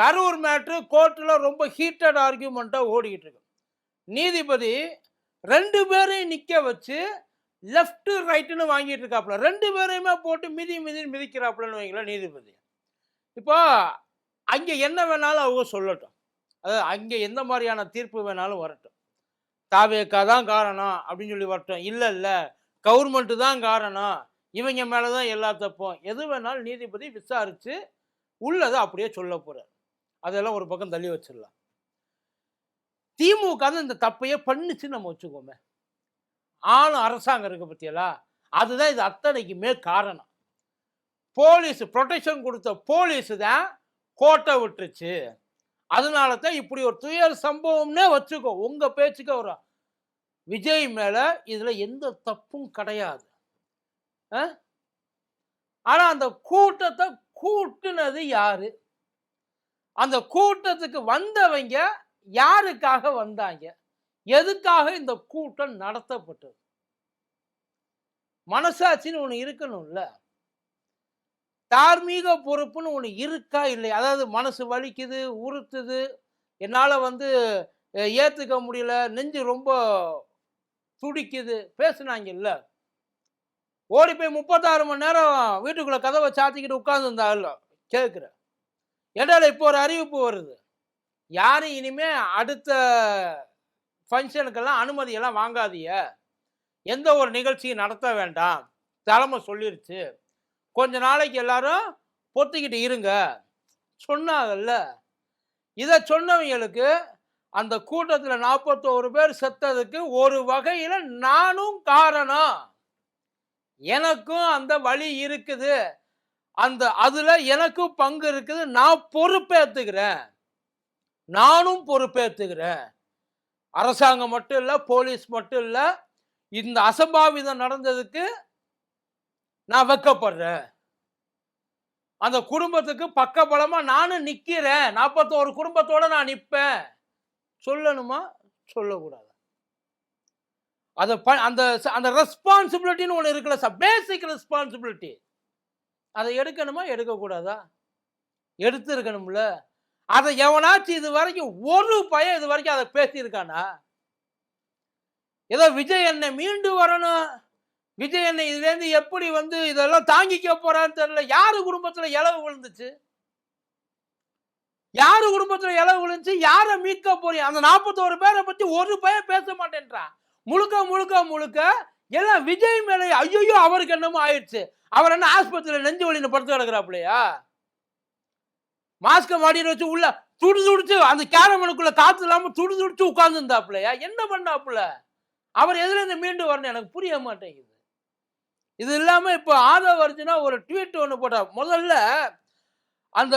Karur matter கோர்ட்டில் ரொம்ப heated ஆர்கியூமெண்ட்டாக ஓடிக்கிட்டு இருக்கு. நீதிபதி ரெண்டு பேரையும் நிற்க வச்சு லெஃப்ட்டு ரைட்டுன்னு வாங்கிட்டு இருக்காப்புல. ரெண்டு பேரையுமே போட்டு மிதி மிதி மிதிக்கிறாப்புலன்னு வைங்களேன் நீதிபதி. இப்போ அங்கே என்ன வேணாலும் அவங்க சொல்லட்டும். அதாவது அங்கே எந்த மாதிரியான தீர்ப்பு வேணாலும் வரட்டும். தாவேக்கா தான் காரணம் அப்படின்னு சொல்லி வரட்டும். இல்லை இல்லை கவர்மெண்ட்டு தான் காரணம். இவங்க மேலே தான் எல்லா தப்பும். எது வேணாலும் நீதிபதி விசாரித்து உள்ளதை அப்படியே சொல்ல போகிறார் அதெல்லாம் ஒரு பக்கம் தள்ளி வச்சிடலாம். திமுக இந்த தப்பையே பண்ணுச்சு நம்ம வச்சுக்கோமே. ஆளும் அரசாங்கம் இருக்க பத்தியலா? அதுதான் இது அத்தனைக்குமே காரணம். போலீஸ் ப்ரொடெக்ஷன் கொடுத்த போலீஸ் தான் கோட்டை விட்டுருச்சு. அதனால தான் இப்படி ஒரு துயர் சம்பவம்னே வச்சுக்கோ. உங்கள் பேச்சுக்கு வரும் விஜய் மேலே இதில் எந்த தப்பும் கிடையாது. ஆ? அந்த கூட்டத்தை கூட்டுனது யாரு? அந்த கூட்டத்துக்கு வந்தவங்க யாருக்காக வந்தாங்க? எதுக்காக இந்த கூட்டம் நடத்தப்பட்டது? மனசாட்சின்னு ஒன்று இருக்கணும்ல. தார்மீக பொறுப்புன்னு ஒன்று இருக்கா இல்லை அதாவது மனசு வலிக்குது உறுத்துது என்னால் வந்து ஏற்றுக்க முடியல நெஞ்சு ரொம்ப துடிக்குது பேசுனாங்கல்ல. ஓடி போய் முப்பத்தாறு மணி நேரம் வீட்டுக்குள்ளே கதவை சாத்திக்கிட்டு உட்காந்துருந்தாள்ல கேட்குறேன் இடையில இப்போ ஒரு அறிவிப்பு வருது? யாரும் இனிமே அடுத்த ஃபங்க்ஷனுக்கெல்லாம் அனுமதியெல்லாம் வாங்காதீங்க. எந்த ஒரு நிகழ்ச்சியும் நடத்த வேண்டாம். தலைமை சொல்லிருச்சு. கொஞ்ச நாளைக்கு எல்லாரும் பொத்திக்கிட்டு இருங்க. சொன்னாங்கல்ல. இதை சொன்னவங்களுக்கு அந்த கூட்டத்தில் நாற்பத்தோரு பேர் செத்ததுக்கு ஒரு வகையில் நானும் காரணம். எனக்கும் அந்த வழி இருக்குது. அந்த அதுல எனக்கும் பங்கு இருக்குது. நான் பொறுப்பேத்துக்கிறேன். நானும் பொறுப்பேத்துக்கிறேன். அரசாங்கம் மட்டும் இல்லை போலீஸ் மட்டும் இல்லை இந்த அசம்பாவிதம் நடந்ததுக்கு நான் வெக்கப்படுறேன். அந்த குடும்பத்துக்கு பக்கபலமா நானும் நிற்கிறேன் நாற்பத்தோரு குடும்பத்தோட நான் நிற்பேன் சொல்லணுமா? சொல்லக்கூடாது? அதை ப- அந்த அந்த ரெஸ்பான்சிபிலிட்டின்னு ஒன்று இருக்குல்ல சார் பேசிக் ரெஸ்பான்சிபிலிட்டி அதை எடுக்கணுமா? எடுக்கக்கூடாதா? எடுத்து இருக்கணும்ல அதை எவனாச்சும் இது வரைக்கும் ஒரு பையன் இது வரைக்கும் அதை பேசியிருக்கானா? ஏதோ விஜய் என்னை மீண்டு வரணும். விஜய் என்னை இதுலேருந்து எப்படி வந்து இதெல்லாம் தாங்கிக்க போறான்னு தெரியல. யாரு குடும்பத்தில் இலவு விழுந்துச்சு? யாரு குடும்பத்தில் இலவு விழுந்துச்சு? யாரை மீட்க போறீங்க? அந்த நாற்பத்தோரு பேரை பற்றி ஒரு பையன் பேச மாட்டேன்றான். முழுக்க முழுக்க முழுக்க எல்லாம் விஜய் மேலே ஐயோ அவருக்கு என்னமோ ஆயிடுச்சு. அவர் என்ன ஆஸ்பத்திரியில் நெஞ்சு வலின்னு படுத்து கிடக்குறாப்புலையா? மாஸ்க மாட்டிட்டு வச்சு உள்ள துடி துடிச்சு அந்த கேரமனுக்குள்ள காத்து இல்லாம துடி துடிச்சு உட்காந்துருந்தாப்புலையா என்ன பண்ணாப்புல? அவர் எதுல இருந்து மீண்டு வரணும்? எனக்கு புரிய மாட்டேங்குது. இது இல்லாம இப்போ ஆதவ அர்ஜுனா ஒரு ட்வீட் ஒன்று போட்டார். முதல்ல அந்த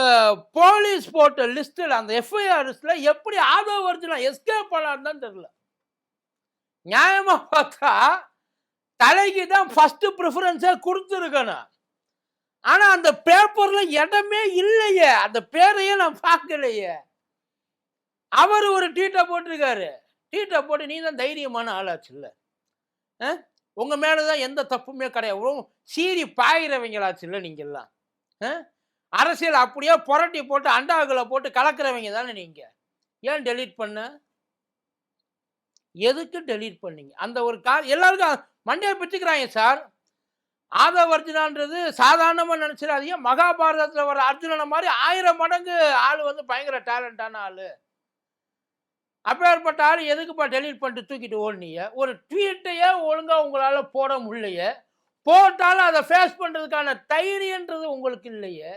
போலீஸ் போட்ட லிஸ்டில் அந்த எஃப்ஐஆர் லிஸ்ட்டில் எப்படி ஆதவ அர்ஜுனா எஸ்கேப் பண்ணான்னு தான் தெரியல. நியாயமா பார்த்தா தலைக்கு தான் ஃபஸ்ட்டு ப்ரிஃபரன்ஸை கொடுத்துருக்கணும். ஆனால் அந்த பேப்பரில் இடமே இல்லையே. அந்த பேரையே நான் பார்க்கலையே. அவர் ஒரு டீட்டை போட்டிருக்காரு. டீட்டை போட்டு நீ தான் தைரியமான ஆளாச்சு உங்கள் மேலே தான் எந்த தப்புமே கிடையாது. சீரி சீறி பாயிறவங்களாச்சு இல்ல நீங்க அரசியல் அப்படியே புரட்டி போட்டு அண்டாக்களை போட்டு கலக்கிறவங்க தானே நீங்கள் ஏன் டெலீட் பண்ண? எதுக்கு டெலீட் பண்ணீங்க? அந்த ஒரு கா எல்லாருக்கும் மண்டையை பிச்சுக்கிறாங்க சார். ஆதவ அர்ஜுனான்றது சாதாரணமாக நினச்சிடாதீங்க. மகாபாரதத்தில் வர அர்ஜுனனை மாதிரி ஆயிரம் மடங்கு ஆள் வந்து பயங்கர டேலண்டான ஆள். அப்பேற்பட்ட ஆள் எதுக்குப்பா டெலீட் பண்ணிட்டு தூக்கிட்டு ஓடனீங்க? ஒரு ட்வீட்டையே ஒழுங்காக உங்களால் போட முடியலையே. போட்டாலும் அதை ஃபேஸ் பண்ணுறதுக்கான தைரியன்றது உங்களுக்கு இல்லையே.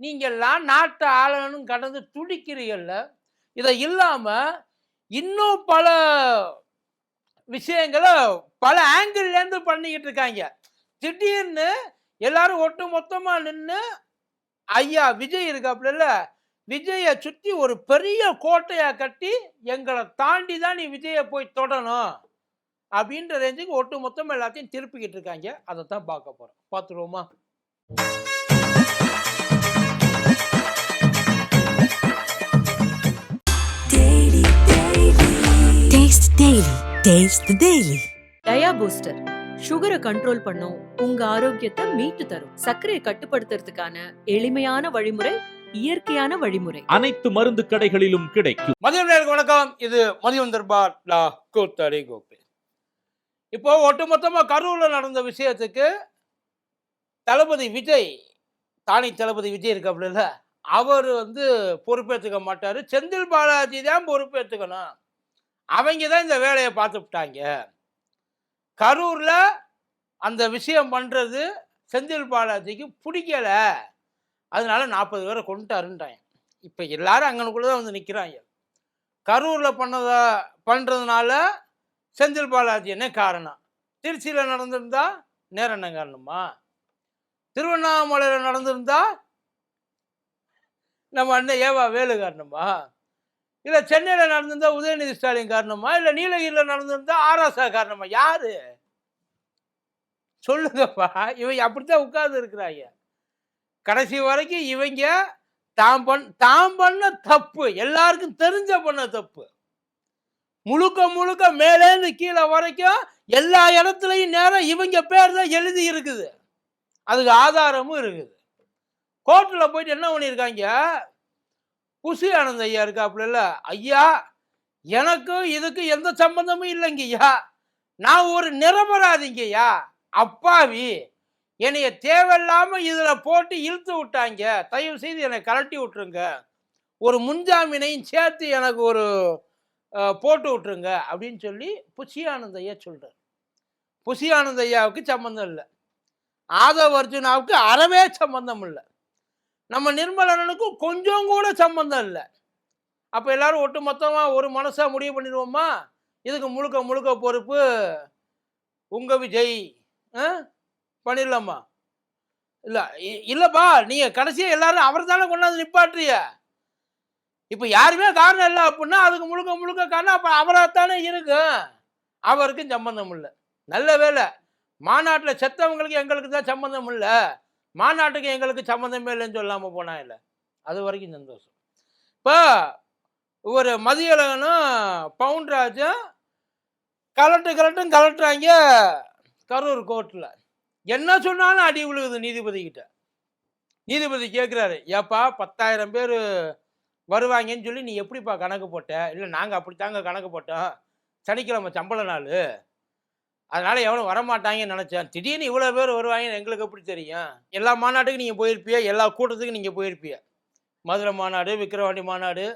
நீங்கள்லாம் நாட்டை ஆளணும் கடந்து துடிக்கிறீங்கல்ல. இதை இல்லாமல் இன்னும் பல விஷயங்களை பல ஆங்கிள்லேருந்து பண்ணிக்கிட்டு இருக்காங்க. திடீர்னு எல்லாரும் ஒட்டு மொத்தமாக நின்று ஐயா விஜய் இருக்காப்புல விஜயை சுற்றி ஒரு பெரிய கோட்டையை கட்டி எங்களை தாண்டி தான் நீ விஜயை போய் தொடணும். அப்படின்ற ரேஞ்சுக்கு ஒட்டு மொத்தமாக எல்லாத்தையும் திருப்பிக்கிட்டு இருக்காங்க. அதை தான் பார்க்க போகிறோம் பார்த்துருவோமா? Taste the daily. Taste the daily. Dia booster. சுகரை கண்ட்ரோல் பண்ணும் உங்க ஆரோக்கியத்தை மீட்டு தரும். சர்க்கரையை கட்டுப்படுத்துறதுக்கான எளிமையான வழிமுறை இயற்கையான வழிமுறை. அனைத்து மருந்து கடைகளிலும் கிடைக்கும். மதியம் வணக்கம். இது மதியம் தர்பார் லா கூத்தடி கோப்பி இப்போ ஒட்டுமொத்தமாக கரூரில் நடந்த விஷயத்துக்கு தளபதி விஜய் தானி தளபதி விஜய் இருக்காப்புல அவர் வந்து பொறுப்பேற்றுக்க மாட்டார். செந்தில் பாலாஜி தான் பொறுப்பேற்றுக்கணும் அவங்க தான் இந்த வேலையை பார்த்துட்டாங்க. கரூரில் அந்த விஷயம் பண்ணுறது செந்தில் பாலாஜிக்கு பிடிக்கல. அதனால நாற்பது பேரை கொண்டுட்டாருன்றாங்க இப்போ எல்லாரும் அங்கனுக்குள்ளே தான் வந்து நிற்கிறாங்க கரூரில் பண்ணதா பண்ணுறதுனால செந்தில் பாலாஜி என்ன காரணம்? திருச்சியில் நடந்திருந்தா நேரம் என்ன காரணமா? திருவண்ணாமலையில் நடந்திருந்தா நம்ம அண்ணன் ஏவா வேலு காரணமா? இல்லை சென்னையில் நடந்திருந்தா உதயநிதி ஸ்டாலின் காரணமா? இல்லை நீலகிரியில் நடந்திருந்தா ஆராசா காரணமா? யாரு? சொல்லுங்கப்பா. இவங்க அப்படித்தான் உட்கார்ந்து இருக்கிறாங்க. கடைசி வரைக்கும் இவங்க தாம் பண் தாம் பண்ண தப்பு எல்லாருக்கும் தெரிஞ்ச பண்ண தப்பு. முழுக்க முழுக்க மேலேருந்து கீழே வரைக்கும் எல்லா இடத்துலையும் நேரம் இவங்க பேர் தான் எழுதி இருக்குது. அதுக்கு ஆதாரமும் இருக்குது. கோர்ட்டில் போயிட்டு என்ன பண்ணியிருக்காங்க? குசி ஆனந்த் ஐயா இருக்காப்புல ஐயா எனக்கும் இதுக்கு எந்த சம்பந்தமும் இல்லைங்கய்யா. நான் ஒரு நிரபராதிங்கய்யா. அப்பாவி என்னைய தேவையில்லாமல் இதில் போட்டு இழுத்து விட்டாங்க. தயவு செய்து என்னை கலட்டி விட்டுருங்க. ஒரு முன்ஜாமீனையும் சேர்த்து எனக்கு ஒரு போட்டு விட்டுருங்க அப்படின்னு சொல்லி புஷியானந்த ஐயா சொல்கிறார் புஷியானந்த ஐயாவுக்கு சம்மந்தம் இல்லை. ஆதவ அர்ஜுனாவுக்கு அறவே சம்மந்தம் இல்லை. நம்ம நிர்மலனுக்கும் கொஞ்சம் கூட சம்மந்தம் இல்லை. அப்போ எல்லாரும் ஒட்டு மொத்தமாக ஒரு மனசாக முடிவு பண்ணிடுவோமா? இதுக்கு முழுக்க முழுக்க பொறுப்பு உங்கள் விஜய். ஆ? பண்ணிடலாமா? இல்லை இல்லைப்பா நீங்கள் கடைசியாக எல்லாரும் அவர் தானே கொண்டாந்து நிப்பாட்டுறிய இப்போ யாருமே காரணம் இல்லை அப்படின்னா அதுக்கு முழுக்க முழுக்க காரணம் அப்போ அவராகத்தானே இருக்கும். அவருக்கும் சம்பந்தம் இல்லை. நல்ல வேலை மாநாட்டில் செத்தவங்களுக்கு எங்களுக்கு தான் சம்மந்தம் இல்லை. மாநாட்டுக்கு எங்களுக்கு சம்மந்தமே இல்லைன்னு சொல்லாமல் போனா இல்லை. அது வரைக்கும் சந்தோஷம். இப்போ ஒரு மதியழகனும் பவுன்ராஜும் கலட்டு கலட்டும் கலட்டுறாங்க. கரூர் கோர்ட்டில் என்ன சொன்னாலும் அடி விழுகுது நீதிபதி கிட்ட. நீதிபதி கேட்குறாரு ஏப்பா பத்தாயிரம் பேர் வருவாங்கன்னு சொல்லி நீ எப்படிப்பா கணக்கு போட்ட? இல்லை நாங்கள் அப்படித்தாங்க கணக்கு போட்டோம். சனிக்கிழமை சம்பள நாள். அதனால் எவனும் வரமாட்டாங்கன்னு நினச்சேன். திடீர்னு இவ்வளோ பேர் வருவாங்கன்னு எங்களுக்கு எப்படி தெரியும்? எல்லா மாநாட்டுக்கும் நீங்கள் போயிருப்பிய? எல்லா கூட்டத்துக்கும் நீங்கள் போயிருப்பிய? மதுரை மாநாடு விக்கிரவாண்டி மாநாடு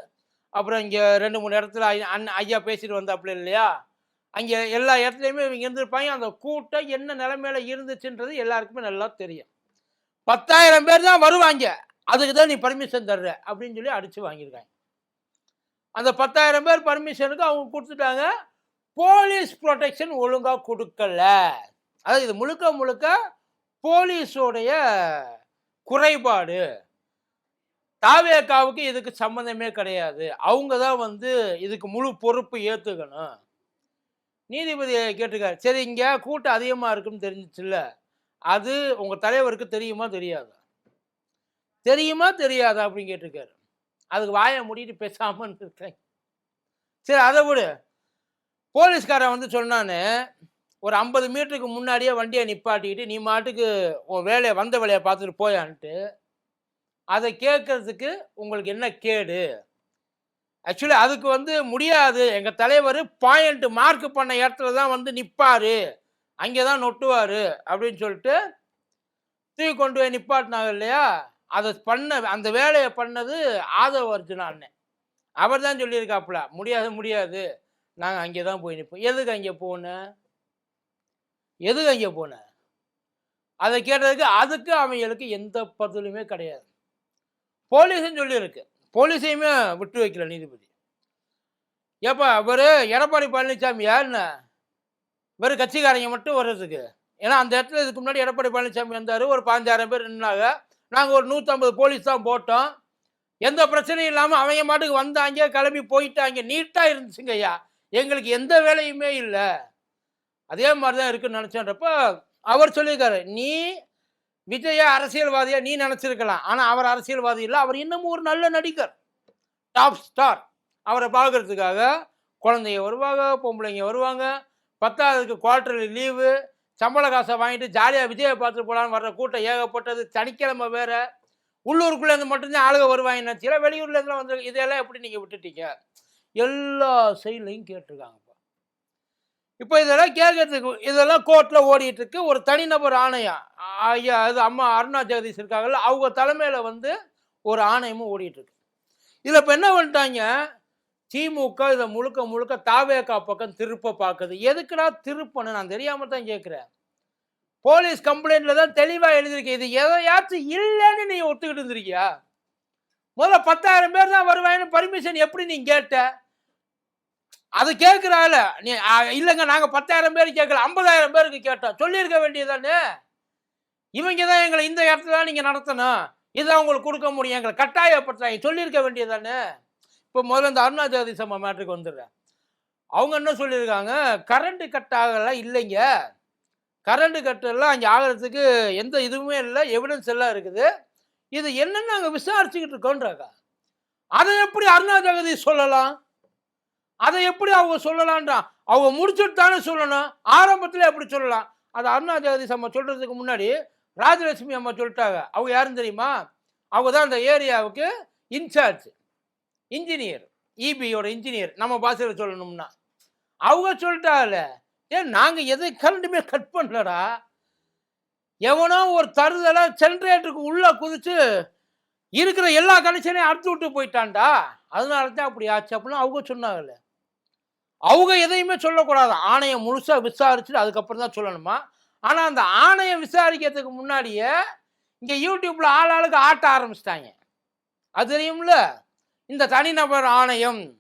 அப்புறம் இங்கே ரெண்டு மூணு இடத்துல ஐயா- அண்ணன் ஐயா பேசிட்டு வந்தாப்புல இல்லையா? அங்கே எல்லா இடத்துலையுமே இவங்க இருந்திருப்பாங்க. அந்த கூட்டம் என்ன நிலைமையில இருந்துச்சுன்றது எல்லாருக்குமே நல்லா தெரியும். பத்தாயிரம் பேர் தான் வருவாங்க. அதுக்கு தான் நீ பர்மிஷன் தர்ற அப்படின்னு சொல்லி அடித்து வாங்கியிருக்காங்க. அந்த பத்தாயிரம் பேர் பர்மிஷனுக்கு அவங்க கொடுத்துட்டாங்க. போலீஸ் ப்ரொடெக்ஷன் ஒழுங்காக கொடுக்கல. அதாவது இது முழுக்க முழுக்க போலீஸோடைய குறைபாடு. தாவேக்காவுக்கு இதுக்கு சம்மந்தமே கிடையாது. அவங்க தான் வந்து இதுக்கு முழு பொறுப்பு ஏற்றுக்கணும் நீதிபதி கேட்டிருக்காரு. சரி இங்கே கூட்டம் அதிகமாக இருக்குன்னு தெரிஞ்சிச்சுல்ல. அது உங்கள் தலைவருக்கு தெரியுமா தெரியாதா? தெரியுமா தெரியாதா அப்படின்னு கேட்டிருக்காரு. அதுக்கு வாயை மூடிட்டு பேசாமல் இருக்கேன் சரி அதை விடு. போலீஸ்காரன் வந்து சொன்னான்னு ஒரு ஐம்பது மீட்டருக்கு முன்னாடியே வண்டியை நிப்பாட்டிக்கிட்டு நீ மாட்டுக்கு உன் வேலையை வந்த வேலையை பார்த்துட்டு போயான்ட்டு அதை கேட்கறதுக்கு உங்களுக்கு என்ன கேடு? ஆக்சுவலி அதுக்கு வந்து முடியாது. எங்கள் தலைவர் பாயிண்ட் மார்க் பண்ண இடத்துல தான் வந்து நிற்பார் அங்கே தான் நொட்டுவார் அப்படின்னு சொல்லிட்டு தூக்கி கொண்டு போய் நிப்பாட்டினாங்க இல்லையா? அதை பண்ண அந்த வேலையை பண்ணது ஆதவ அர்ஜுனா அண்ணன் அவர் தான் சொல்லியிருக்காப்புல முடியாது முடியாது. நாங்கள் அங்கே தான் போய் நிற்போம் எதுக்கு அங்கே போனேன் எதுக்கு அங்கே போனேன் அதை கேட்டதுக்கு அதுக்கு அவங்களுக்கு எந்த பதிலுமே கிடையாது. போலீஸும் சொல்லியிருக்கு. போலீஸையுமே விட்டு வைக்கல நீதிபதி. ஏப்பா அவர் எடப்பாடி பழனிசாமி யாருன்னு? வெறும் கட்சிக்காரங்க மட்டும் வர்றதுக்கு. ஏன்னா அந்த இடத்துல இதுக்கு முன்னாடி எடப்பாடி பழனிசாமி வந்தார். ஒரு பாஞ்சாயிரம் பேர் நின்னாங்க. நாங்கள் ஒரு நூற்றம்பது போலீஸ் தான் போட்டோம். எந்த பிரச்சனையும் இல்லாமல் அவங்க மாட்டுக்கு வந்தாங்க கிளம்பி போயிட்டாங்க. நீட்டாக இருந்துச்சுங்க ஐயா. எங்களுக்கு எந்த வேலையுமே இல்லை. அதே மாதிரி தான் இருக்குன்னு நினச்சோன்றப்போ அவர் சொல்லியிருக்காரு நீ விஜய அரசியல்வாதியா நீ நினச்சிருக்கலாம். ஆனால் அவர் அரசியல்வாதி இல்லை. அவர் இன்னமும் ஒரு நல்ல நடிகர். டாப் ஸ்டார் அவரை பார்க்கறதுக்காக குழந்தைங்க வருவாங்க பொம்பளைங்க வருவாங்க. பத்தாவதுக்கு குவார்டர்லி லீவு சம்பள காசை வாங்கிட்டு ஜாலியாக விஜயை பார்த்துட்டு போகலான்னு வர்ற கூட்டம் ஏகப்பட்டது. சனிக்கிழமை வேறு. உள்ளூருக்குள்ளேருந்து மட்டும்தான் ஆளுக வருவாங்க நினச்சில வெளியூர்லேருந்துலாம் வந்து இதெல்லாம் எப்படி நீங்கள் விட்டுட்டீங்க? எல்லா செயலையும் கேட்டிருக்காங்க. இப்போ இதெல்லாம் கேட்கறதுக்கு இதெல்லாம் கோர்ட்டில் ஓடிட்டு இருக்கு ஒரு தனிநபர் ஆணையம் ஐயா அது அம்மா அருணா ஜெகதீஷ் இருக்காங்கல்ல அவங்க தலைமையில் வந்து ஒரு ஆணையமும் ஓடிட்டு இருக்கு இதில் இப்போ என்ன பண்ணிட்டாங்க திமுக இதை முழுக்க முழுக்க தாவேக்கா பக்கம் திருப்ப பார்க்குது எதுக்குடா திருப்பணும் நான் தெரியாமல் தான் கேட்குறேன் போலீஸ் கம்ப்ளைண்ட்ல தான் தெளிவாக எழுதியிருக்கு. இது எதையாச்சும் இல்லைன்னு நீ ஒத்துக்கிட்டு இருந்திருக்கியா? முதல்ல பத்தாயிரம் பேர் தான் வருவாயின்னு பர்மிஷன் எப்படி நீ கேட்ட? அது கேட்குறால நீ இல்லைங்க நாங்கள் பத்தாயிரம் பேர் கேட்கல ஐம்பதாயிரம் பேருக்கு கேட்டோம். சொல்லியிருக்க வேண்டியதானே இவங்க தான் எங்களை இந்த இடத்துல தான் நீங்கள் நடத்தணும். இதை உங்களுக்கு கொடுக்க முடியும். எங்களை கட்டாயப்படுத்துறாங்க சொல்லியிருக்க வேண்டியதானே இப்போ முதல்ல இந்த அருணா ஜெகதீஷ் மேட்ருக்கு வந்துடுறேன். அவங்க என்ன சொல்லியிருக்காங்க? கரண்ட்டு கட் ஆகலாம் இல்லைங்க. கரண்ட்டு கட்டெல்லாம் அங்கே ஆகிறதுக்கு எந்த இதுவுமே இல்லை. எவிடன்ஸ் எல்லாம் இருக்குது. இது என்னென்னு நாங்கள் விசாரிச்சுக்கிட்டு இருக்கோன்றாக்கா அதை எப்படி அருணா ஜெகதீஷ் சொல்லலாம்? அதை எப்படி அவங்க சொல்லலான்றான் அவங்க முடிச்சுட்டு தானே சொல்லணும். ஆரம்பத்தில் எப்படி சொல்லலாம்? அது அருணா ஜெகதீஷ் அம்மா சொல்கிறதுக்கு முன்னாடி ராஜலட்சுமி அம்மா சொல்லிட்டாங்க. அவங்க யாருன்னு தெரியுமா? அவங்க தான் அந்த ஏரியாவுக்கு இன்சார்ஜ் இன்ஜினியர் இபியோட இன்ஜினியர். நம்ம பாஷையில் சொல்லணும்னா. அவங்க சொல்லிட்டாங்கல்ல ஏன் நாங்கள் எதை கரண்ட்டுமே கட் பண்ணலடா. எவனோ ஒரு தருதலாக ஜென்ரேட்டருக்கு உள்ளே குதித்து இருக்கிற எல்லா கனெக்ஷனையும் அறுத்து விட்டு போயிட்டான்டா. அதனால தான் அப்படி ஆச்சு அப்படின்னு அவங்க சொன்னாங்கல்ல அவங்க எதையுமே சொல்லக்கூடாது. ஆணையம் முழுசாக விசாரிச்சுட்டு அதுக்கப்புறம் தான் சொல்லணுமா? ஆனால் அந்த ஆணையம் விசாரிக்கிறதுக்கு முன்னாடியே இங்கே யூடியூப்பில் ஆள் ஆளுக்கு ஆட்ட ஆரம்பிச்சிட்டாங்க. அது தெரியும்ல? இந்த தனிநபர் ஆணையம்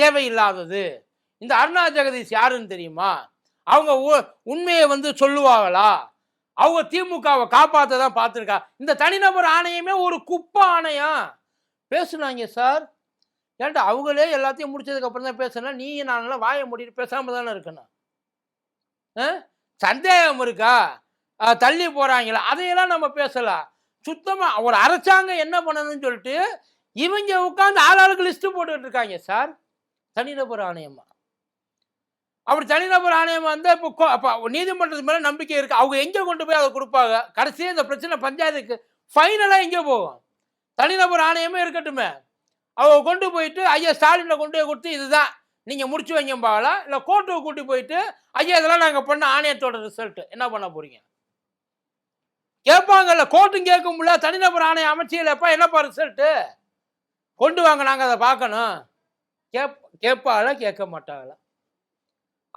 தேவையில்லாதது. இந்த அருணா ஜெகதீஷ் யாருன்னு தெரியுமா? அவங்க உ- உண்மையை வந்து சொல்லுவாங்களா? அவங்க திமுகவை காப்பாற்ற தான் பார்த்துருக்கா. இந்த தனிநபர் ஆணையமே ஒரு குப்பை ஆணையம் பேசுனாங்க சார். ஏன்டா அவங்களே எல்லாத்தையும் முடிச்சதுக்கப்புறம் தான் பேசணும் நீ நான்லாம் வாயை முடிட்டு பேசாமல் தானே இருக்கணும். ஆ? சந்தேகம் இருக்கா? தள்ளி போகிறாங்களா அதையெல்லாம் நம்ம பேசலாம். சுத்தமாக ஒரு அரசாங்கம் என்ன பண்ணணும்னு சொல்லிட்டு இவங்க உட்காந்து ஆளாளுக்கு லிஸ்ட்டு போட்டுக்கிட்டு இருக்காங்க சார். தனிநபர் ஆணையமாக அப்படி தனிநபர் ஆணையம் வந்து இப்போ கோ- அப்போ நீதிமன்றத்து மேலே நம்பிக்கை இருக்குது அவங்க எங்கே கொண்டு போய் அதை கொடுப்பாங்க? கடைசியாக இந்த பிரச்சனை பஞ்சாயத்துக்கு ஃபைனலாக எங்கே போகும்? தனிநபர் ஆணையமே இருக்கட்டுமே. அவங்க கொண்டு போயிட்டு ஐயா ஸ்டாலினை கொண்டு போய் கொடுத்து இதுதான். நீங்கள் முடிச்சு வைங்கம்பாங்களா இல்லை கோர்ட்டுக்கு கூட்டி போயிட்டு ஐயா இதெல்லாம் நாங்கள் பண்ண ஆணையத்தோட ரிசல்ட் என்ன பண்ண போறீங்க? கேட்பாங்கல்ல கோர்ட்டும் கேட்க முடியல. தனிநபர் ஆணையம் அமைச்சியலப்பா என்னப்பா ரிசல்ட்டு கொண்டு வாங்க நாங்கள் அதை பார்க்கணும். கேப் கேட்பாள கேட்க மாட்டாங்களா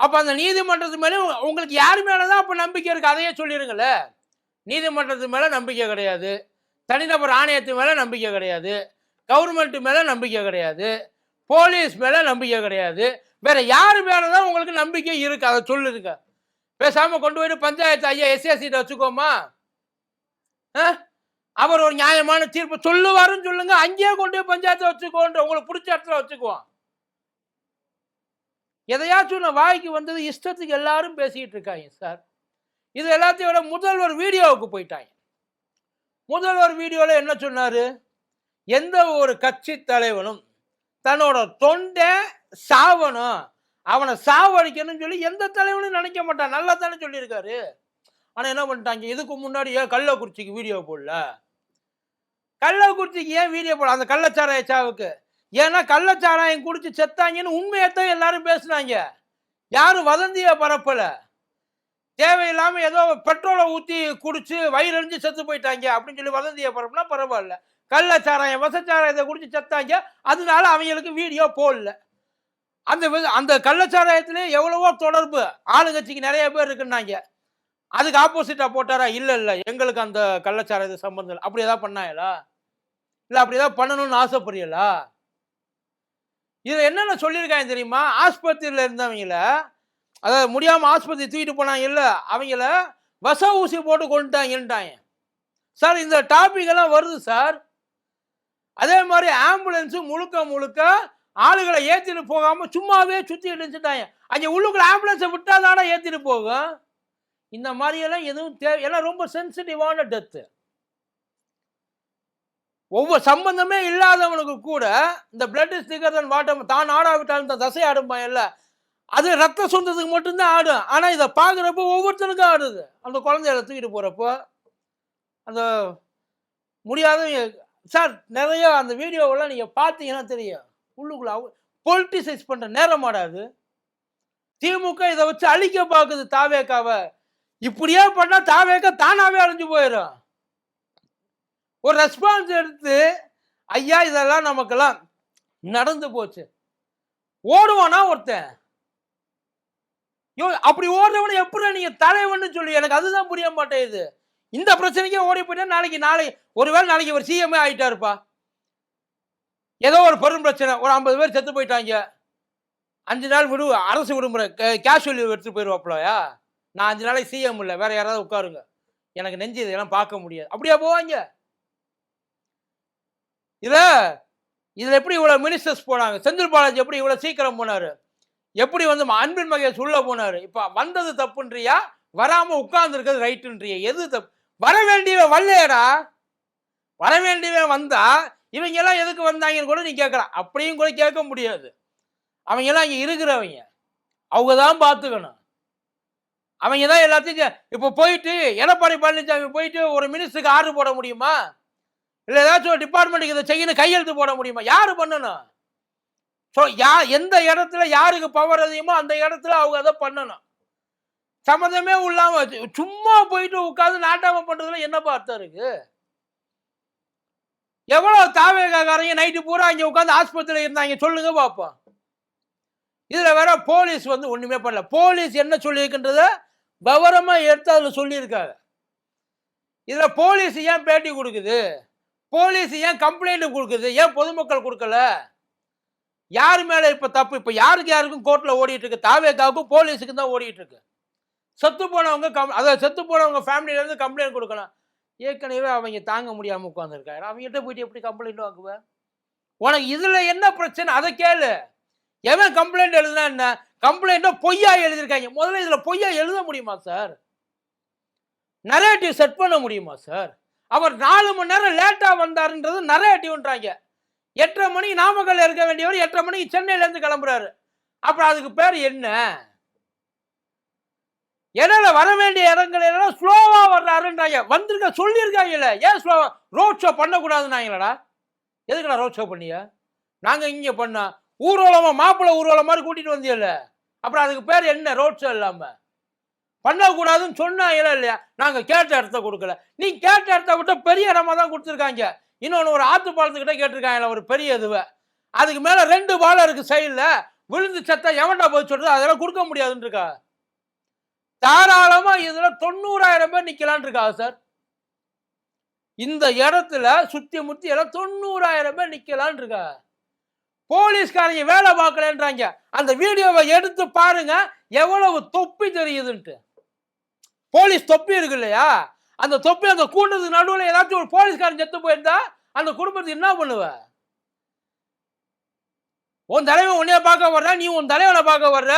அப்போ அந்த நீதிமன்றத்து மேலே உங்களுக்கு யார் மேலே தான் அப்போ நம்பிக்கை இருக்குது அதையே சொல்லிடுங்களே நீதிமன்றத்து மேலே நம்பிக்கை கிடையாது. தனிநபர் ஆணையத்து மேலே நம்பிக்கை கிடையாது. கவர்மெண்ட் மேலே நம்பிக்கை கிடையாது. போலீஸ் மேலே நம்பிக்கை கிடையாது. வேற யார் மேலே தான் உங்களுக்கு நம்பிக்கை இருக்கு? அதை சொல்லுதுங்க பேசாமல் கொண்டு போயிட்டு பஞ்சாயத்து ஐயா எஸ்எஸ்சிட்ட வச்சுக்கோமா? ஆ? அவர் ஒரு நியாயமான தீர்ப்பு சொல்லுவாருன்னு சொல்லுங்க. அங்கேயே கொண்டு போய் பஞ்சாயத்தை வச்சுக்கோன்ற உங்களுக்கு பிடிச்ச இடத்துல வச்சுக்குவோம். எதையாச்சும் நான் வாய்க்கு வந்தது இஷ்டத்துக்கு எல்லாரும் பேசிக்கிட்டு இருக்காங்க சார். இது எல்லாத்தையும் விட முதல்வர் வீடியோவுக்கு போயிட்டாங்க. முதல்வர் வீடியோவில் என்ன சொன்னார்? எந்த ஒரு கட்சி தலைவனும் தன்னோட தொண்டை சாவணும். அவனை சாவடிக்கணும்னு சொல்லி எந்த தலைவனும் நினைக்க மாட்டான். நல்லா தானே சொல்லியிருக்காரு. ஆனால் என்ன பண்ணிட்டாங்க? இதுக்கு முன்னாடியே கள்ளக்குறிச்சிக்கு வீடியோ போடல? கள்ளக்குறிச்சிக்கு ஏன் வீடியோ போடல? அந்த கள்ளச்சாராய சாவுக்கு. ஏன்னா கள்ளச்சாராயம் குடிச்சு செத்தாங்கன்னு உண்மையத்தான் எல்லாரும் பேசுனாங்க. யாரும் வதந்திய பரப்பல. தேவையில்லாமல் ஏதோ பெட்ரோலை ஊற்றி குடிச்சு வயிறறிஞ்சு செத்து போயிட்டாங்க அப்படின்னு சொல்லி வதந்தியை பரப்புனா பரவாயில்ல. கள்ளச்சாராயம் வசச்சாராயத்தை குடிச்சு செத்தாங்க. அதனால அவங்களுக்கு வீடியோ போடல. அந்த வி- அந்த கள்ளச்சாராயத்திலே எவ்வளவோ தொடர்பு. ஆளுங்கட்சிக்கு நிறைய பேர் இருக்குன்னாங்க. அதுக்கு ஆப்போசிட்டா போட்டாரா? இல்ல இல்ல. எங்களுக்கு அந்த கள்ளச்சாராயத்து சம்பந்தம் இல்லை. அப்படி ஏதாவது பண்ணாயலா? இல்ல அப்படி ஏதாவது பண்ணணும்னு ஆசைப்படுறீங்களா? இது என்னென்ன சொல்லியிருக்காங்க தெரியுமா? ஆஸ்பத்திரியில் இருந்தவங்கள அதாவது முடியாமல் ஆஸ்பத்திரி தூக்கிட்டு போனாங்க இல்லை அவங்கள வச ஊசி போட்டு கொண்டுட்டாங்கன்ட்டாங்க. சார் இந்த டாபிக் எல்லாம் வருது சார். அதே மாதிரி ஆம்புலன்ஸு முழுக்க முழுக்க ஆளுகளை ஏற்றிட்டு போகாமல் சும்மாவே சுற்றி இருந்துச்சுட்டாங்க அங்கே உள்ளுக்குள்ள ஆம்புலன்ஸை விட்டால் தானே ஏற்றிட்டு போகும் இந்த மாதிரியெல்லாம் எதுவும் தேவை எல்லாம் ரொம்ப சென்சிட்டிவான டெத்து ஒவ்வொரு சம்பந்தமே இல்லாதவனுக்கு கூட இந்த பிளட் இஸ் திகர் தன் வாட்டம் தான் ஆடாவிட்டாலும் இந்த தசை ஆடுமா இல்லை அது ரத்த சொந்தத்துக்கு மட்டும்தான் ஆடும். ஆனால் இதை பார்க்குறப்போ ஒவ்வொருத்தனுக்கும் ஆடுது. அந்த குழந்தைய தூக்கிட்டு போகிறப்போ அந்த முடியாத சார் நிறைய அந்த வீடியோவெல்லாம் நீங்கள் பார்த்தீங்கன்னா தெரியும். உள்ளுக்குள்ள பொலிட்டிசைஸ் பண்ணுற நேரம் ஆடாது. திமுக இதை வச்சு அழிக்க பார்க்குது தாவேக்காவை. இப்படியே பண்ணால் தாவேக்கா தானாகவே அழிஞ்சு போயிடும். ஒரு ரெஸ்பான்ஸ் எடுத்து ஐயா இதெல்லாம் நமக்கெல்லாம் நடந்து போச்சு. ஓடுவானா ஒருத்தன்? யோ அப்படி ஓடுறவனை எப்படி நீங்கள் தலைவன்னு சொல்லி எனக்கு அதுதான் புரிய மாட்டேங்குது. இந்த பிரச்சனைக்கே ஓடி போயிட்டா நாளைக்கு நாளை ஒருவேளை நாளைக்கு ஒரு சிஎம்ஏ ஆயிட்டாருப்பா. ஏதோ ஒரு பெரும் பிரச்சனை. ஒரு ஐம்பது பேர் செத்து போயிட்டாங்க. அஞ்சு நாள் விடு அரசு விடுமுறை கேஷுவல் எடுத்துட்டு போயிடுவாப்லையா நான் அஞ்சு நாளைக்கு சிஎம் இல்லை வேற யாராவது உட்காருங்க. எனக்கு நெஞ்சு இதெல்லாம் பார்க்க முடியாது. அப்படியா போவாங்க? இத இதில் எப்படி இவ்வளோ மினிஸ்டர்ஸ் போனாங்க? செந்தில் பாலாஜி எப்படி இவ்வளோ சீக்கிரம் போனாரு? எப்படி வந்து அன்பின் மகேஷ் உள்ளே போனாரு? இப்போ வந்தது தப்புன்றியா? வராமல் உட்கார்ந்துருக்கிறது ரைட்டுன்றியா எது தப்பு? வர வேண்டியவன் வரலையடா. வர வேண்டியவன் வந்தா இவங்க எல்லாம் எதுக்கு வந்தாங்கன்னு கூட நீ கேட்கலாம் அப்படியும் கூட கேட்க முடியாது. அவங்க எல்லாம் இங்கே இருக்கிறவங்க. அவங்க தான் பார்த்துக்கணும். அவங்க தான் எல்லாத்தையும் இப்போ போயிட்டு எடப்பாடி பழனிசாமி போயிட்டு ஒரு மினிஸ்டருக்கு ஆர்டர் போட முடியுமா? இல்லை ஏதாச்சும் ஒரு டிபார்ட்மெண்ட்டுக்கு இதை செய்யணும் கையெழுத்து போட முடியுமா? யார் பண்ணணும்? ஸோ யா எந்த இடத்துல யாருக்கு பவர் அதிகமோ அந்த இடத்துல அவங்க அதை பண்ணணும். சம்மந்தமே இல்லாம சும்மா போயிட்டு உட்காந்து நாட்டாம பண்றதுல என்னப்பா அர்த்தம் இருக்கு? எவ்வளவு தாவேகாரங்க நைட்டு பூரா இங்க உட்காந்து ஆஸ்பத்திரியில் இருந்தாங்க சொல்லுங்க பாப்போம். இதுல வேற போலீஸ் வந்து ஒண்ணுமே பண்ணல. போலீஸ் என்ன சொல்லியிருக்கின்றத விவரமா எடுத்து அதுல சொல்லியிருக்காங்க. இதுல போலீஸ் ஏன் பேட்டி கொடுக்குது? போலீஸ் ஏன் கம்ப்ளைண்ட் கொடுக்குது? ஏன் பொதுமக்கள் கொடுக்கல? யார் மேல இப்ப தப்பு? இப்ப யாருக்கு யாருக்கும் கோர்ட்ல ஓடிட்டு இருக்கு? தாவேக்காவுக்கும் போலீஸுக்கும் தான் ஓடிட்டு இருக்கு. செத்து போனவங்க கம் அதை செத்து போனவங்க ஃபேமிலியிலேருந்து கம்ப்ளைண்ட் கொடுக்கலாம். ஏற்கனவே அவங்க தாங்க முடியாமல் உட்காந்துருக்காரு அவங்ககிட்ட போயிட்டு எப்படி கம்ப்ளைண்ட் வாங்குவேன் உனக்கு இதில் என்ன பிரச்சனை? அதை கேளு. எவன் கம்ப்ளைண்ட் எழுதுனா என்ன? கம்ப்ளைண்ட்டை பொய்யா எழுதியிருக்காங்க. முதல்ல இதில் பொய்யா எழுத முடியுமா சார் நரேட்டிவ் செட் பண்ண முடியுமா சார் அவர் நாலு மணி நேரம் லேட்டாக வந்தாருன்றது நரேட்டிவ்ன்றாங்க எட்டரை மணிக்கு நாமக்கல்ல இருக்க வேண்டியவர் எட்டரை மணிக்கு சென்னையிலேருந்து கிளம்புறாரு. அப்புறம் அதுக்கு பேர் என்ன? இடையில வர வேண்டிய இடங்கள் எல்லாம் ஸ்லோவா வர்றாருன்றாங்க. வந்திருக்க சொல்லியிருக்காங்கல்ல. ஏன் ஸ்லோவா? ரோட் ஷோ பண்ணக்கூடாதுன்னாங்களடா எதுக்குடா ரோட் ஷோ பண்ணிய? நாங்கள் இங்கே பண்ணோம் ஊர்வலமாக மாப்பிள்ளை ஊர்வலம் மாதிரி கூட்டிகிட்டு வந்தியல்ல. அப்புறம் அதுக்கு பேர் என்ன? ரோட் ஷோ இல்லாமல் பண்ணக்கூடாதுன்னு சொன்னாங்களா இல்லையா? நாங்கள் கேட்ட இடத்த கொடுக்கல. நீ கேட்ட இடத்த விட்டு பெரிய இடமா தான் கொடுத்துருக்காங்க. இன்னொன்று ஒரு ஆற்று பாலத்துக்கிட்ட கேட்டிருக்காங்களா ஒரு பெரிய இதுவை. அதுக்கு மேலே ரெண்டு பாலம் இருக்குது சைடில் விழுந்து சத்தம் எவன்டா போய் சொல்கிறது அதெல்லாம் கொடுக்க முடியாதுன்னு இருக்கா தாராளமா இதுல தொண்ணூறாயிரம் பேர் நிக்கலான் இருக்காங்க சார். இந்த இடத்துல சுத்தி முத்தி எல்லாம் தொண்ணூறாயிரம் பேர் நிக்கலான் இருக்கா போலீஸ்காரங்க வேலை பார்க்கலன்றாங்க. அந்த வீடியோவை எடுத்து பாருங்க எவ்வளவு தொப்பி தெரியுதுன்ட்டு. போலீஸ் தொப்பி இருக்கு இல்லையா? அந்த தொப்பி அந்த கூட்டத்துக்கு நடுவில் ஏதாச்சும் ஒரு போலீஸ்காரன் செத்து போயிருந்தா அந்த குடும்பத்துக்கு என்ன பண்ணுவ? உன் தலைவன் உன்னைய பார்க்க வர்ற நீ உன் தலைவனை பார்க்க வர்ற?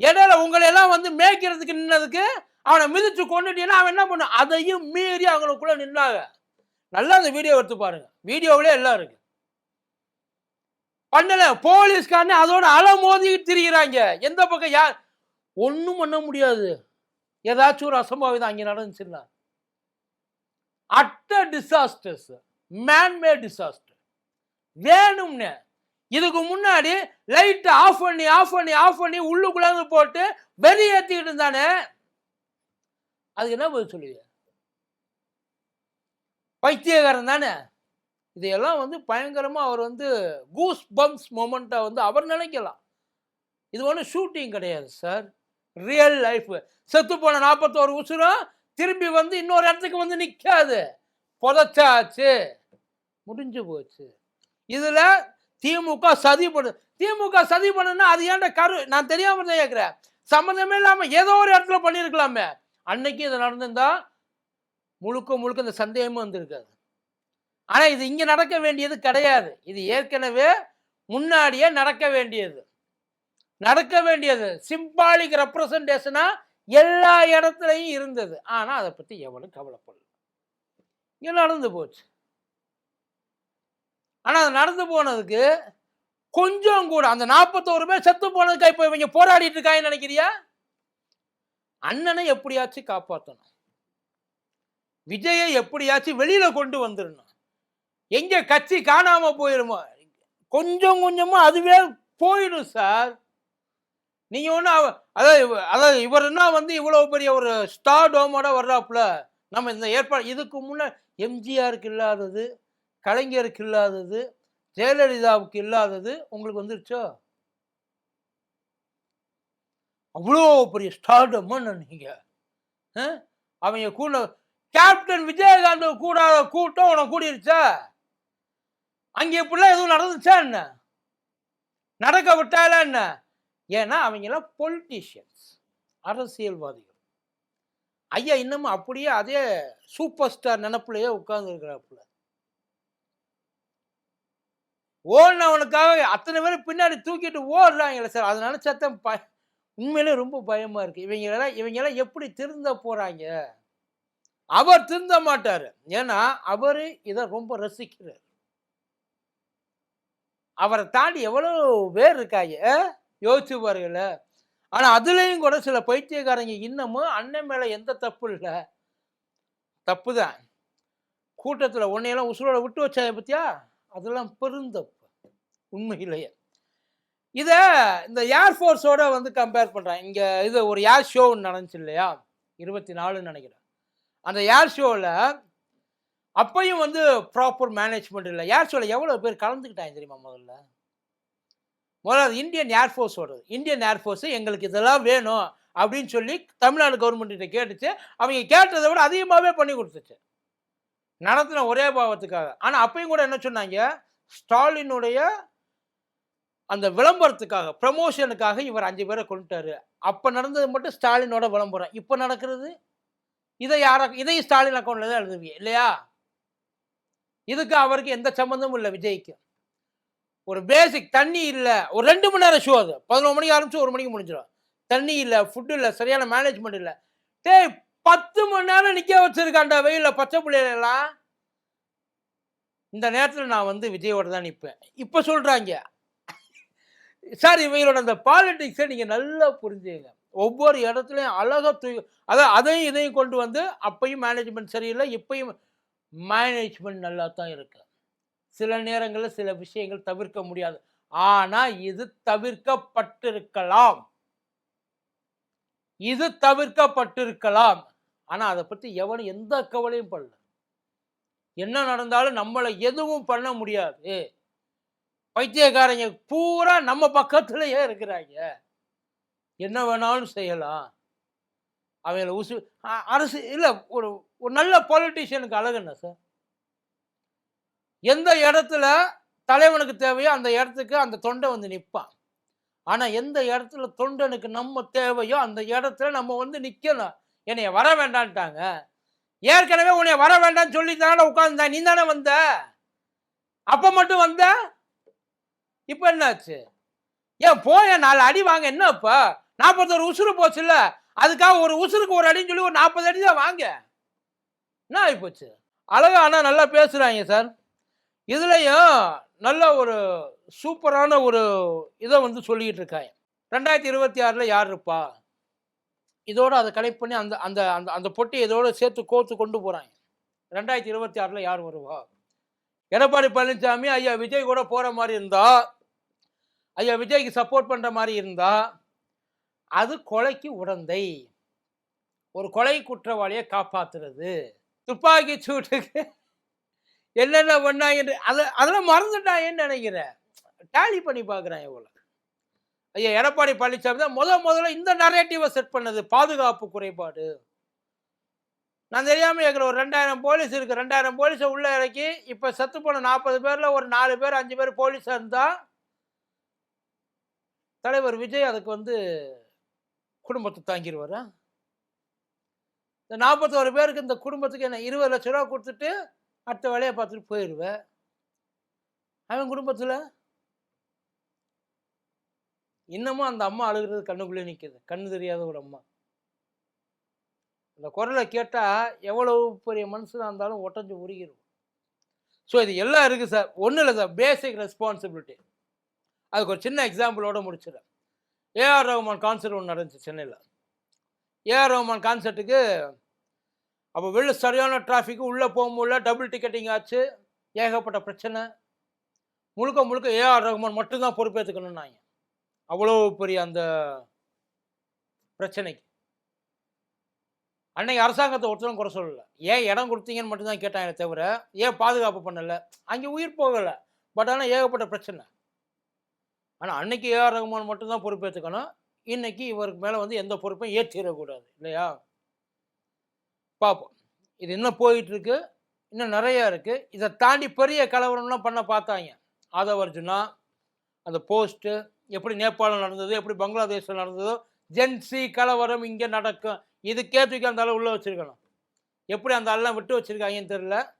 இடையில உங்களை எல்லாம் வந்து மேய்க்கிறதுக்கு நின்னதுக்கு அவனை மிதிச்சு கொண்டுட்டீங்கன்னா அவன் என்ன பண்ண அதையும் மீறி அவங்களுக்குள்ள நின்னாங்க. நல்லா அந்த வீடியோ எடுத்து பாருங்க. வீடியோவிலே எல்லாம் இருக்கு. பண்ணல. போலீஸ்காரனே அதோட அலை மோதி திரிகிறாங்க எந்த பக்கம் யார் ஒன்றும் பண்ண முடியாது. ஏதாச்சும் ஒரு அசம்பாவிதம் அங்கே நடந்துச்சுன்னா. அட்ட டிசாஸ்டர்ஸ் மேன்மே டிசாஸ்டர் வேணும்னே. இதுக்கு முன்னாடி லைட்டை ஆஃப் பண்ணி ஆஃப் பண்ணி ஆஃப் பண்ணி உள்ளுக்குள்ளே போட்டு வெறி ஏற்றிக்கிட்டு இருந்தானே. அதுக்கு என்ன பதில் சொல்லுவீங்க பைத்தியகாரன் தானே. இதையெல்லாம் வந்து பயங்கரமாக அவர் வந்து கூஸ் பம்ப்ஸ் மொமெண்ட்டை வந்து அவர் நினைக்கலாம். இது ஒன்றும் ஷூட்டிங் கிடையாது சார் ரியல் லைஃப் செத்து போன நாற்பத்தோரு உசுரம் திரும்பி வந்து இன்னொரு இடத்துக்கு வந்து நிற்காது புதைச்சாச்சு. முடிஞ்சு போச்சு. இதில் திமுக சதி பண்ணு திமுக சதி பண்ணுன்னா அது ஏன்டா கரு நான் தெரியாம தான் கேட்கிறேன் சம்மந்தமே இல்லாம ஏதோ ஒரு இடத்துல பண்ணியிருக்கலாமே அன்னைக்கு இது நடந்திருந்தா முழுக்க முழுக்க இந்த சந்தேகமும் வந்திருக்காது. ஆனா இது இங்க நடக்க வேண்டியது கிடையாது. இது ஏற்கனவே முன்னாடியே நடக்க வேண்டியது. நடக்க வேண்டியது. சிம்பாலிக் ரெப்ரசன்டேஷனா எல்லா இடத்துலையும் இருந்தது. ஆனா அதை பத்தி எவனும் கவலைப்படல. இங்க நடந்து போச்சு. ஆனால் அது நடந்து போனதுக்கு கொஞ்சம் கூட அந்த நாற்பத்தோரு பேர் செத்து போனதுக்கு இப்போ இவங்க போராடிட்டு இருக்காங்கன்னு நினைக்கிறியா? அண்ணனை எப்படியாச்சும் காப்பாற்றணும் விஜயை எப்படியாச்சும் வெளியில கொண்டு வந்துடணும் எங்க கட்சி காணாம போயிருமோ? கொஞ்சம் கொஞ்சமா அதுவே போயிடும் சார். நீங்க ஒன்றும் அதாவது அதாவது இவர் என்ன வந்து இவ்வளவு பெரிய ஒரு ஸ்டார் டோமோட வர்றாப்புல. நம்ம இந்த ஏற்பாடு இதுக்கு முன்னே எம்ஜிஆருக்கு இல்லாதது கலைஞருக்கு இல்லாதது ஜெயலலிதாவுக்கு இல்லாதது உங்களுக்கு வந்துருச்சோ? அவ்வளோ பெரிய ஸ்டார்டம்மா நீங்க. அவங்க கூட கேப்டன் விஜயகாந்த் கூடாத கூட்டம் உனக்கு கூடிருச்சா? அங்கே இப்படிலாம் எதுவும் நடந்துச்சா என்ன? நடக்க விட்டால என்ன? ஏன்னா அவங்கெல்லாம் பொலிட்டீஷியன்ஸ் அரசியல்வாதிகள். ஐயா இன்னமும் அப்படியே அதே சூப்பர் ஸ்டார் நினப்புலையே உட்கார்ந்துருக்கிறாப்புல. ஓடினவனுக்காக அத்தனை பேரும் பின்னாடி தூக்கிட்டு ஓடுறாங்களே சார். அதை சத்தம் ப உண்மையிலே ரொம்ப பயமாக இருக்குது இவங்களெல்லாம் இவங்கெல்லாம் எப்படி திருந்த போகிறாங்க அவர் திருந்த மாட்டார். ஏன்னா அவர் இதை ரொம்ப ரசிக்கிறார். அவரை தாண்டி எவ்வளோ பேர் இருக்காங்க? அஹ்? யோசிச்சு பாருங்கள. கூட சில பைத்தியக்காரங்க இன்னமும் அண்ணன் மேலே எந்த தப்பு இல்லை. தப்பு தான் கூட்டத்தில் உன்னையெல்லாம் உசுரோட விட்டு வச்சாங்க பத்தியா? அதெல்லாம் பெருந்தப்பு உண்மையிலேயே. இதை இந்த ஏர்ஃபோர்ஸோட வந்து கம்பேர் பண்ணுறேன் இங்கே இது ஒரு ஏர் ஷோ நடந்துச்சு இல்லையா? இருபத்தி நாலுன்னு நினைக்கிறேன். அந்த ஏர் ஷோவில் அப்பையும் வந்து ப்ராப்பர் மேனேஜ்மெண்ட் இல்லை. ஏர் ஷோவில் எவ்வளோ பேர் கலந்துக்கிட்டாங்க தெரியுமா முதல்ல? முதல்ல அது இந்தியன் ஏர்ஃபோர்ஸோடது இந்தியன் ஏர்ஃபோர்ஸு எங்களுக்கு இதெல்லாம் வேணும் அப்படின்னு சொல்லி தமிழ்நாடு கவர்மெண்ட்டிட்ட கேட்டுச்சு. அவங்க கேட்டதை விட அதிகமாகவே பண்ணி கொடுத்துச்சு. நடத்தின ஒரே பாவத்துக்காக. ஆனால் அப்பையும் கூட என்ன சொன்னாங்க? ஸ்டாலினுடைய அந்த விளம்பரத்துக்காக ப்ரமோஷனுக்காக இவர் அஞ்சு பேரை கொண்டுட்டாரு. அப்போ நடந்தது மட்டும் ஸ்டாலினோட விளம்பரம். இப்போ நடக்கிறது? இதை யார இதையும் ஸ்டாலின் அக்கௌண்ட்ல தான் எழுதுவீங்க இல்லையா? இதுக்கு அவருக்கு எந்த சம்மந்தமும் இல்லை விஜய்க்கு. ஒரு பேசிக் தண்ணி இல்லை ஒரு ரெண்டு மணி நேரம் ஷோ அது. பதினொரு மணிக்கு ஆரம்பிச்சு ஒரு மணிக்கு முடிஞ்சிடும். தண்ணி இல்லை ஃபுட்டு இல்லை சரியான மேனேஜ்மெண்ட் இல்லை. டேய் பத்து மணி நேரம் நிற்க வச்சிருக்காண்டா வெயிலில் பச்சை பிள்ளைகளெல்லாம். இந்த நேரத்தில் நான் வந்து விஜயோட தான் நிற்பேன் இப்போ சொல்கிறாங்க சார் இவங்களோட அந்த பாலிட்டிக்ஸை நீங்கள் நல்லா புரிஞ்சுங்க. ஒவ்வொரு இடத்துலையும் அழகாக தூய் அதான் அதையும் இதையும் கொண்டு வந்து அப்பையும் மேனேஜ்மெண்ட் சரியில்லை இப்பையும் மேனேஜ்மெண்ட் நல்லா தான் இருக்கு. சில நேரங்களில் சில விஷயங்கள் தவிர்க்க முடியாது. ஆனால் இது தவிர்க்கப்பட்டிருக்கலாம். இது தவிர்க்கப்பட்டிருக்கலாம். ஆனால் அதை பற்றி எவனும் எந்த கவலையும் பண்ணல என்ன நடந்தாலும் நம்மளை எதுவும் பண்ண முடியாது. பைத்தியக்காரங்க பூரா நம்ம பக்கத்துலயே இருக்கிறாங்க. என்ன வேணாலும் செய்யலாம். அவங்கள உசு அரசு இல்லை ஒரு ஒரு நல்ல பொலிட்டீஷியனுக்கு அழகு என்ன சார்? எந்த இடத்துல தலைவனுக்கு தேவையோ அந்த இடத்துக்கு அந்த தொண்டை வந்து நிற்பான். ஆனால் எந்த இடத்துல தொண்டனுக்கு நம்ம தேவையோ அந்த இடத்துல நம்ம வந்து நிற்கணும் என்னைய வர வேண்டான்ட்டாங்க. ஏற்கனவே உன்னைய வர வேண்டாம்னு சொல்லி தானே உட்காந்து நீ தானே வந்த? அப்போ மட்டும் வந்த? இப்போ என்னாச்சு? ஏன் போய நாலு அடி வாங்க என்ன இப்போ? நாற்பத்தொரு உசுறு போச்சுல்ல? அதுக்காக ஒரு உசுருக்கு ஒரு அடின்னு சொல்லி ஒரு நாற்பது அடி தான் வாங்க. என்ன ஆகிப்போச்சு அழகா ஆனால் நல்லா பேசுகிறாங்க சார். இதுலேயும் நல்ல ஒரு சூப்பரான ஒரு இதை வந்து சொல்லிக்கிட்டு இருக்காங்க. ரெண்டாயிரத்தி இருபத்தி ஆறில் யார் இருப்பா? இதோட அதை கலெக்ட் பண்ணி அந்த அந்த அந்த அந்த பொட்டி இதோடு சேர்த்து கோர்த்து கொண்டு போகிறாங்க ரெண்டாயிரத்தி இருபத்தி ஆறில் யார் வருவா? எடப்பாடி பழனிசாமி ஐயா விஜய் கூட போகிற மாதிரி இருந்தா ஐயா விஜய்க்கு சப்போர்ட் பண்ணுற மாதிரி இருந்தா அது கொலைக்கு உடந்தை. ஒரு கொலை குற்றவாளியை காப்பாற்றுறது துப்பாக்கி சூட்டுக்கு என்னென்ன பண்ணாங்க அதை அதெல்லாம் மறந்துட்டாங்கன்னு நினைக்கிறேன் டேலி பண்ணி பார்க்குறேன் இவ்வளோ ஐயா எடப்பாடி பழனிசாமி தான் முத முதல்ல இந்த நரேட்டிவை செட் பண்ணது பாதுகாப்பு குறைபாடு. நான் தெரியாமல் இருக்கிற ஒரு ரெண்டாயிரம் போலீஸ் இருக்குது ரெண்டாயிரம் போலீஸை உள்ளே இறக்கி இப்போ செத்து போன நாற்பது பேரில் ஒரு நாலு பேர் அஞ்சு பேர் போலீஸாக இருந்தால் தலைவர் விஜய் அதுக்கு வந்து குடும்பத்தை தாங்கிடுவார் இந்த நாற்பத்தோரு பேருக்கு இந்த குடும்பத்துக்கு என்ன இருபது லட்ச ரூபா கொடுத்துட்டு அடுத்த வேலையை பார்த்துட்டு போயிடுவேன் அவன் குடும்பத்தில்? இன்னமும் அந்த அம்மா அழுகிறது கண்ணுக்குள்ளே நிற்கிது கண்ணு தெரியாத ஒரு அம்மா. அந்த குரலை கேட்டால் எவ்வளவு பெரிய மனுஷனாக இருந்தாலும் ஒட்டஞ்சு உருகிடும் ஸோ இது எல்லாம் இருக்குது சார் ஒன்றும் இல்லை சார் பேசிக் ரெஸ்பான்சிபிலிட்டி அதுக்கு ஒரு சின்ன எக்ஸாம்பிளோடு முடிச்சிடறேன். ஏஆர் ரஹ்மான் கான்சர்ட் ஒன்று நடந்துச்சு சென்னையில். ஏஆர் ரஹ்மான் கான்சர்ட்டுக்கு அப்போ வெளில சரியான டிராஃபிக்கு உள்ளே போக முடியல டபுள் டிக்கெட்டிங் ஆச்சு. ஏகப்பட்ட பிரச்சனை. முழுக்க முழுக்க ஏஆர் ரகுமான் மட்டும்தான் பொறுப்பேற்றுக்கணும்னாங்க அவ்வளோ பெரிய அந்த பிரச்சனைக்கு. அன்னைக்கு அரசாங்கத்தை ஒருத்தரும் குறை சொல்லலை. ஏன் இடம் கொடுத்தீங்கன்னு மட்டும்தான் கேட்டாங்க தவிர ஏன் பாதுகாப்பு பண்ணலை? அங்கே உயிர் போகலை. பட் ஆனால் ஏகப்பட்ட பிரச்சனை. ஆனால் அன்னைக்கு ஏஆர் ரகுமான் மட்டும்தான் பொறுப்பேற்றுக்கணும் இன்னைக்கு இவருக்கு மேலே வந்து எந்த பொறுப்பையும் ஏற்றிடக்கூடாது இல்லையா? பார்ப்போம் இது இன்னும் போயிட்டுருக்கு. இன்னும் நிறையா இருக்குது இதை தாண்டி பெரிய கலவரம்லாம் பண்ண பார்த்தாங்க. ஆதவர்ஜுனா அந்த போஸ்ட்டு எப்படி நேபாளம் நடந்தது எப்படி பங்களாதேஷில் நடந்ததோ ஜென்சி கலவரம் இங்கே நடக்கும். இதுக்கே தூக்கி அந்த ஆளை உள்ளே வச்சிருக்கணும். எப்படி அந்த ஆள்லாம் விட்டு வச்சுருக்காங்கன்னு தெரியல.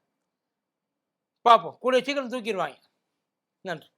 பார்ப்போம். கூடிய சீக்கிரம் தூக்கிடுவாங்க. நன்றி.